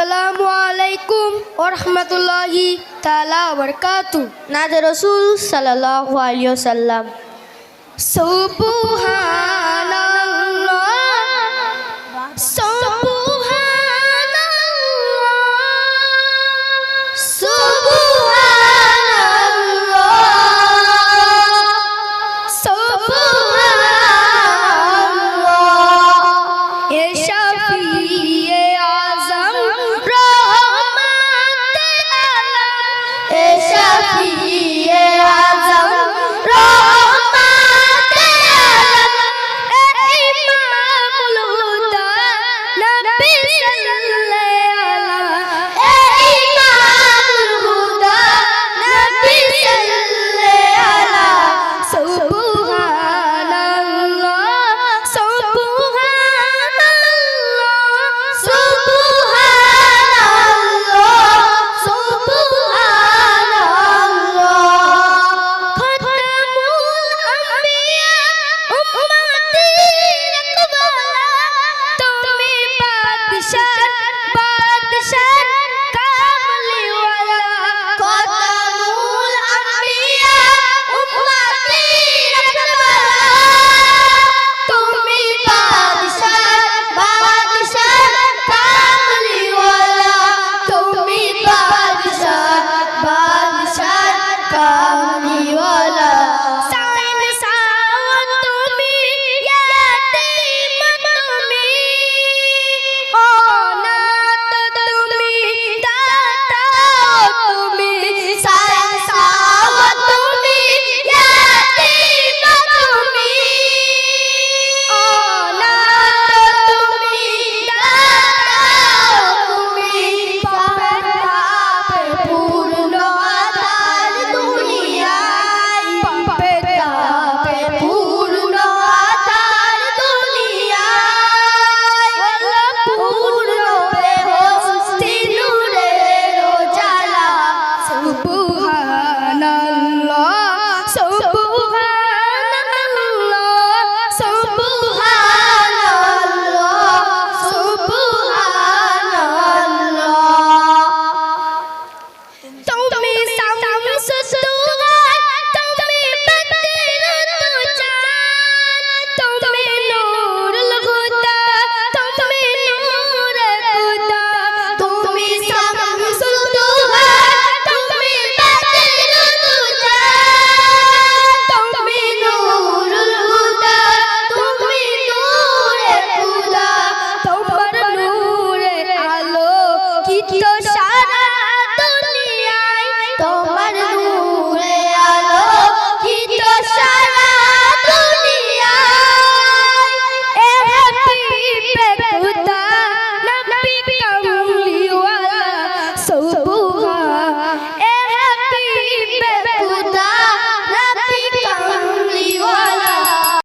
আসসালামু আলাইকুম ওরহমতুল্লাহি তালা বরকাতু নাদ রসুল সাল্লাহ আলিয়া সাল্লাম সুবুহা